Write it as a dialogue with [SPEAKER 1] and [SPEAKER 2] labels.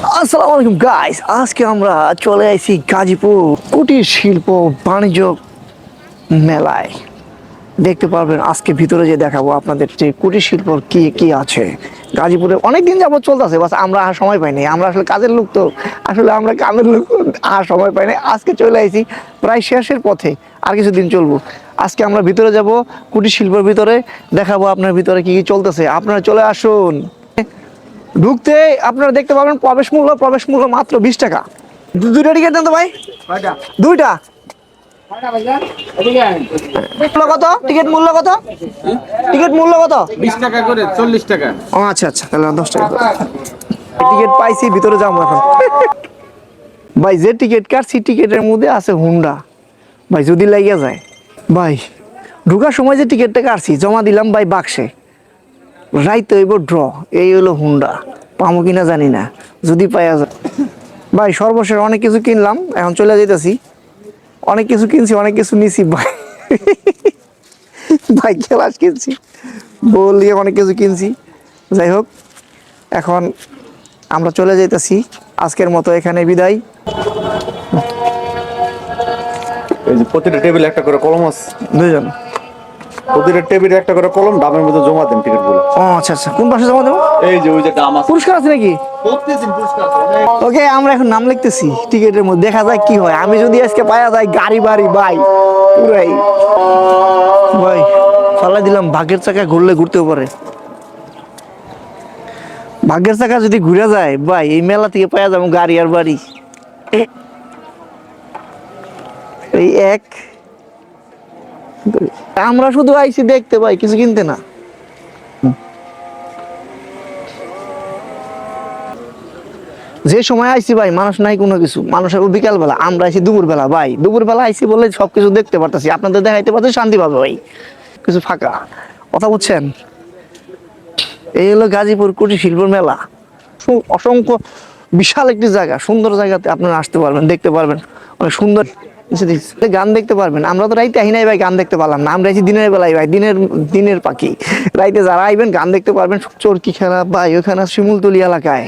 [SPEAKER 1] আসসালামু আলাইকুম গাইস আজকে আমরা চলে আসি গাজীপুর কুটির শিল্প বাণিজ্য মেলায়। দেখতে পারবেন, আজকে ভিতরে যে দেখাবো আপনাদের যে কুটির শিল্প কি কি আছে। গাজীপুরে অনেক দিন যাবত চলতেছে, বাস আমরা আর সময় পাইনি। আমরা আসলে কাজের লোক তো, আসলে আমরা কামের লোক আর সময় পাইনি। আজকে চলে আসি প্রায় শেষের পথে, আর কিছুদিন চলবো। আজকে আমরা ভিতরে যাব কুটির শিল্পের ভিতরে, দেখাবো আপনার ভিতরে কি কি চলতেছে। আপনারা চলে আসুন। ঢুকতে আপনারা দেখতে পাবেন প্রবেশ মূল্য প্রবেশ মূল্য মাত্র বিশ টাকা। দুইটা টিকিট দেন তো ভাই। দুইটা। কত? টিকিট মূল্য কত? টিকিট মূল্য কত?
[SPEAKER 2] বিশ টাকা করে চল্লিশ টাকা।
[SPEAKER 1] ও আচ্ছা আচ্ছা তাহলে দশ টাকা টিকিট পাইছি ভিতরে যাব এখন। ভাই যে টিকিট কাটছি টিকিটের মধ্যে আছে হুন্ডা। ভাই যদি লাগিয়া যায়। ভাই ঢুকার সময় যে টিকিটটা কাটছি জমা দিলাম ভাই বাক্সে। রাইতে হইব ড্র। এই হলো হুন্ডা। পামো কিনা জানি না। যদি পাইয়া যায়। ভাই সর্বশেষ অনেক কিছু কিনলাম। এখন চলে যেতেছি অনেক কিছু কিনছি অনেক কিছু নিছি ভাই। ভাই খেলাস কিনছি। বল দিয়ে অনেক কিছু কিনছি। যাই হোক এখন আমরা চলে যাইতেছি। আজকের মতো এখানে বিদায়।
[SPEAKER 2] প্রতিটা টেবিলে একটা করে কলম আছে।
[SPEAKER 1] দুজন
[SPEAKER 2] প্রতিটা টেবিলে একটা করে কলম ডাবের মধ্যে জমা দেন টিকিটগুলো।
[SPEAKER 1] ও আচ্ছা আচ্ছা। কোন পাশে জমা দেবো?
[SPEAKER 2] এই যে ওই যে ডাম আছে।
[SPEAKER 1] পুরস্কার আছে নাকি? ওকে আমরা এখন নাম লিখতেছি টিকিটের মধ্যে। দেখা যায় কি হয়। আমি যদি আজকে পাওয়া যায় গাড়ি বাড়ি বাই পুরাই। ভাই ফালাই দিলাম। ভাগ্যের চাকা ঘুরলে ঘুরতেও পারে। ভাগ্যের চাকা যদি ঘুরে যায় ভাই এই মেলা থেকে পাওয়া যাব গাড়ি আর বাড়ি। এই এক। আমরা শুধু আইছি দেখতে ভাই কিছু কিনতে না। যে সময় আইছি ভাই, মানুষ নাই কোনো কিছু। মানুষের বিকাল বেলা আমরা আইছি দুপুর বেলা ভাই। দুপুর বেলা আইছি বলে সবকিছু দেখতে পারতেছি। আপনাদের দেখাইতে পারতেছি শান্তি পাবে ভাই। কিছু ফাঁকা। কথা বুঝছেন? এই হলো গাজীপুর কুটির শিল্প মেলা। অসংখ্য বিশাল একটি জায়গা। সুন্দর জায়গাতে আপনারা আসতে পারবেন, দেখতে পারবেন। অনেক সুন্দর। গান দেখতে পারবেন। আমরা তো রাইতে আহি নাই ভাই, গান দেখতে পারলাম না। আমরা দিনের বেলায় ভাই, দিনের দিনের পাখি। রাইতে যারা আইবেন, গান দেখতে পারবেন। চরকি খেলা, ভাই, ওখানে শিমুলতলি এলাকায়।